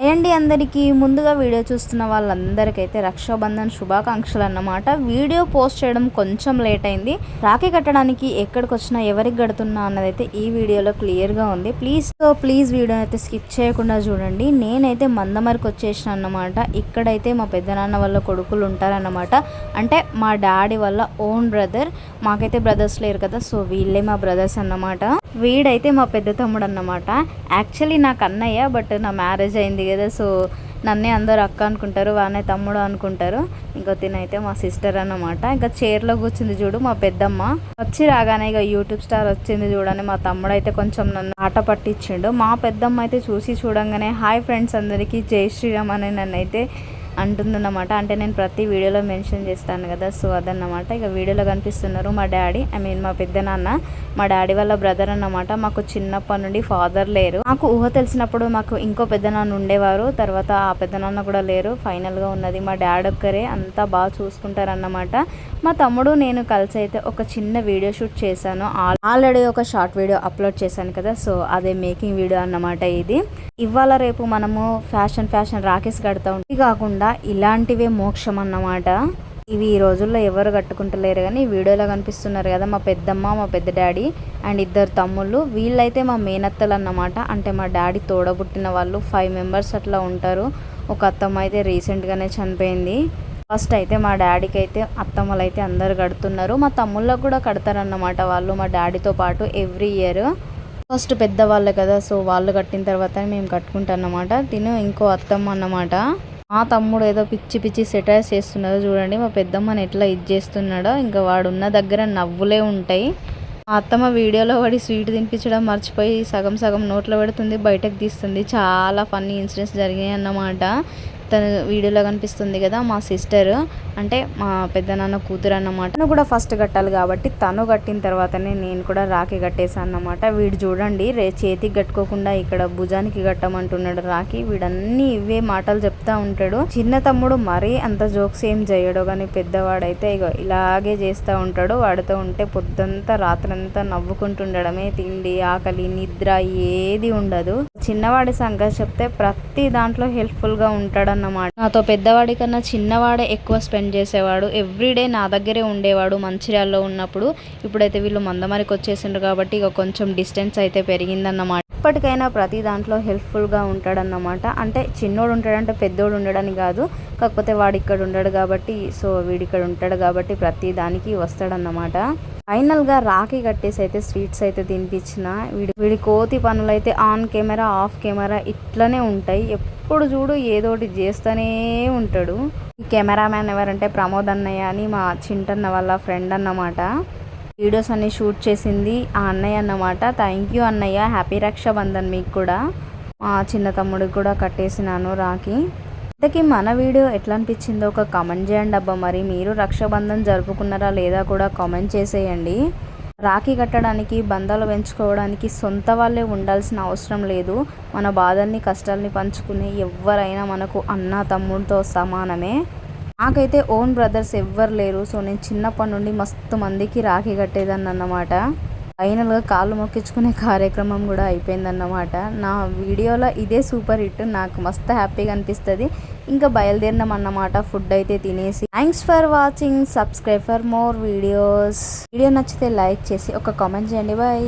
ఏంటి అందరికీ? ముందుగా వీడియో చూస్తున్న వాళ్ళందరికైతే రక్షాబంధన్ శుభాకాంక్షలు అన్నమాట. వీడియో పోస్ట్ చేయడం కొంచెం లేట్ అయింది. రాఖీ కట్టడానికి ఎక్కడికి వచ్చినా ఎవరికి కడుతున్నా అన్నదైతే ఈ వీడియోలో క్లియర్గా ఉంది. ప్లీజ్ సో ప్లీజ్ వీడియో అయితే స్కిప్ చేయకుండా చూడండి. నేనైతే మందమరికి వచ్చేసిన అన్నమాట. ఇక్కడైతే మా పెద్దనాన్న వాళ్ళ కొడుకులు ఉంటారన్నమాట. అంటే మా డాడీ వాళ్ళ ఓన్ బ్రదర్. మాకైతే బ్రదర్స్ లేరు కదా సో వీళ్ళే మా బ్రదర్స్ అన్నమాట. వీడైతే మా పెద్ద తమ్ముడు అన్నమాట. యాక్చువల్లీ నాకు అన్నయ్య బట్ నా మ్యారేజ్ అయింది కదా సో నన్నే అందరు అక్క అనుకుంటారు వానే తమ్ముడు అనుకుంటారు. ఇంకో తినైతే మా సిస్టర్ అన్నమాట. ఇంకా చైర్లో కూర్చుంది చూడు మా పెద్దమ్మ. వచ్చి రాగానే ఇక యూట్యూబ్ స్టార్ వచ్చింది చూడని మా తమ్ముడు అయితే కొంచెం నన్ను ఆట పట్టించిండు. మా పెద్దమ్మ అయితే చూసి చూడంగానే హాయ్ ఫ్రెండ్స్ అందరికీ జై శ్రీరామ్ అని నన్ను అయితే అంటుందన్నమాట. అంటే నేను ప్రతి వీడియోలో మెన్షన్ చేస్తాను కదా సో అదన్నమాట. ఇక వీడియోలో కనిపిస్తున్నారు మా డాడీ ఐ మీన్ మా పెద్ద నాన్న మా డాడీ వాళ్ళ బ్రదర్ అన్నమాట. మాకు చిన్నప్పటి నుండి ఫాదర్ లేరు. మాకు ఊహ తెలిసినప్పుడు మాకు ఇంకో పెద్ద నాన్న ఉండేవారు. తర్వాత ఆ పెద్ద నాన్న కూడా లేరు. ఫైనల్గా ఉన్నది మా డాడీ ఒక్కరే. అంతా బాగా చూసుకుంటారన్నమాట. మా తమ్ముడు నేను కలిసి అయితే ఒక చిన్న వీడియో షూట్ చేశాను. ఆల్రెడీ ఒక షార్ట్ వీడియో అప్లోడ్ చేశాను కదా సో అదే మేకింగ్ వీడియో అన్నమాట ఇది. ఇవాళ రేపు మనము ఫ్యాషన్ ఫ్యాషన్ రాకేస్ కడతా ఉంటే. కాకుండా ఇలాంటివే మోక్షం అన్నమాట. ఇవి ఈ రోజుల్లో ఎవరు కట్టుకుంటలేరు కానీ వీడియోలో కనిపిస్తున్నారు కదా మా పెద్దమ్మ మా పెద్ద డాడీ అండ్ ఇద్దరు తమ్ముళ్ళు. వీళ్ళైతే మా మేనత్తలు అన్నమాట. అంటే మా డాడీ తోడబుట్టిన వాళ్ళు ఫైవ్ మెంబర్స్ అట్లా ఉంటారు. ఒక అత్తమ్మ అయితే రీసెంట్గానే చనిపోయింది. ఫస్ట్ అయితే మా డాడీకి అయితే అత్తమ్మలు అయితే అందరు కడుతున్నారు. మా తమ్ముళ్ళకు కూడా కడతారన్నమాట వాళ్ళు మా డాడీతో పాటు ఎవ్రీ ఇయర్. ఫస్ట్ పెద్దవాళ్ళు కదా సో వాళ్ళు కట్టిన తర్వాత మేము కట్టుకుంటాం అన్నమాట తిను ఇంకో అత్తమ్మ అన్నమాట. మా తమ్ముడు ఏదో పిచ్చి పిచ్చి సెటైర్స్ చేస్తున్నాడో చూడండి మా పెద్దమ్మని ఎట్లా ఇది చేస్తున్నాడో. ఇంకా వాడు ఉన్న దగ్గర నవ్వులే ఉంటాయి. మా అత్తమ్మ వీడియోలో వాడి స్వీట్ తినిపించడం మర్చిపోయి సగం సగం నోట్లో పెడుతుంది బయటకు తీస్తుంది. చాలా ఫన్నీ ఇన్సిడెంట్స్ జరిగాయి అన్నమాట తను వీడియోలో కనిపిస్తుంది కదా మా సిస్టర్. అంటే మా పెద్దనాన్న కూతురు అన్నమాట. తను కూడా ఫస్ట్ కట్టాలి కాబట్టి తను కట్టిన తర్వాతనే నేను కూడా రాఖీ కట్టేసాను అన్నమాట. వీడు చూడండి రే చేతికి కట్టుకోకుండా ఇక్కడ భుజానికి కట్టమంటున్నాడు రాఖీ. వీడన్నీ ఇవే మాటలు చెప్తా ఉంటాడు. చిన్న తమ్ముడు మరీ అంత జోక్స్ ఏం చేయడు కానీ పెద్దవాడైతే ఇగో ఇలాగే చేస్తూ ఉంటాడు. వాడితో ఉంటే పొద్దంతా రాత్రంతా నవ్వుకుంటుండడమే తిండి ఆకలి నిద్ర ఏది ఉండదు. చిన్నవాడి సంగతి చెప్తే ప్రతి దాంట్లో హెల్ప్ఫుల్గా ఉంటాడన్నమాట. నాతో పెద్దవాడి కన్నా చిన్నవాడే ఎక్కువ స్పెండ్ చేసేవాడు. ఎవ్రీడే నా దగ్గరే ఉండేవాడు మంచిర్యాలలో ఉన్నప్పుడు. ఇప్పుడైతే వీళ్ళు మందమరికి వచ్చేసిండ్రు కాబట్టి ఇక కొంచెం డిస్టెన్స్ అయితే పెరిగిందన్నమాట. ఇప్పటికైనా ప్రతి దాంట్లో హెల్ప్ఫుల్గా ఉంటాడన్నమాట. అంటే చిన్నోడు ఉంటాడంటే పెద్దోడు ఉండడని కాదు. కాకపోతే వాడు ఇక్కడ ఉండడు కాబట్టి సో వీడు ఇక్కడ ఉంటాడు కాబట్టి ప్రతి దానికి వస్తాడన్నమాట. ఫైనల్గా రాఖీ కట్టేసి అయితే స్వీట్స్ అయితే తినిపించిన. వీడి వీడి కోతి పనులు అయితే ఆన్ కెమెరా ఆఫ్ కెమెరా ఇట్లనే ఉంటాయి. ఎప్పుడు చూడు ఏదోటి చేస్తూనే ఉంటాడు. ఈ కెమెరామ్యాన్ ఎవరంటే ప్రమోద్ అన్నయ్య అని మా చింటన్న వాళ్ళ ఫ్రెండ్ అన్నమాట. వీడియోస్ అన్ని షూట్ చేసింది ఆ అన్నయ్య అన్నమాట. థ్యాంక్ యూ అన్నయ్య. హ్యాపీ రక్షాబంధన్ మీకు కూడా. మా చిన్న తమ్ముడికి కూడా కట్టేసినాను రాఖీ. ఇంతకీ మన వీడియో ఎట్లా అనిపించిందో ఒక కామెంట్ చేయండి అబ్బా. మరి మీరు రక్షాబంధన్ జరుపుకున్నారా లేదా కూడా కామెంట్ చేసేయండి. రాఖీ కట్టడానికి బంధాలు పెంచుకోవడానికి సొంత వాళ్ళే ఉండాల్సిన అవసరం లేదు. మన బాధల్ని కష్టాల్ని పంచుకునే ఎవరైనా మనకు అన్న తమ్ముడితో సమానమే. నాకైతే ఓన్ బ్రదర్స్ ఎవ్వరు లేరు. సో నేను చిన్నప్పటి నుండి మస్తు మందికి రాఖీ కట్టేదాన్ని అన్నమాట ఫైనల్గా కాళ్ళు మొక్కించుకునే కార్యక్రమం కూడా అయిపోయిందన్నమాట. నా వీడియోలో ఇదే సూపర్ హిట్. నాకు మస్తు హ్యాపీగా అనిపిస్తుంది. ఇంకా బయలుదేరినాం అన్నమాట ఫుడ్ అయితే తినేసి. Thanks for watching. Subscribe for more videos. Video నచ్చితే లైక్ చేసి ఒక కామెంట్ చేయండి. బాయ్.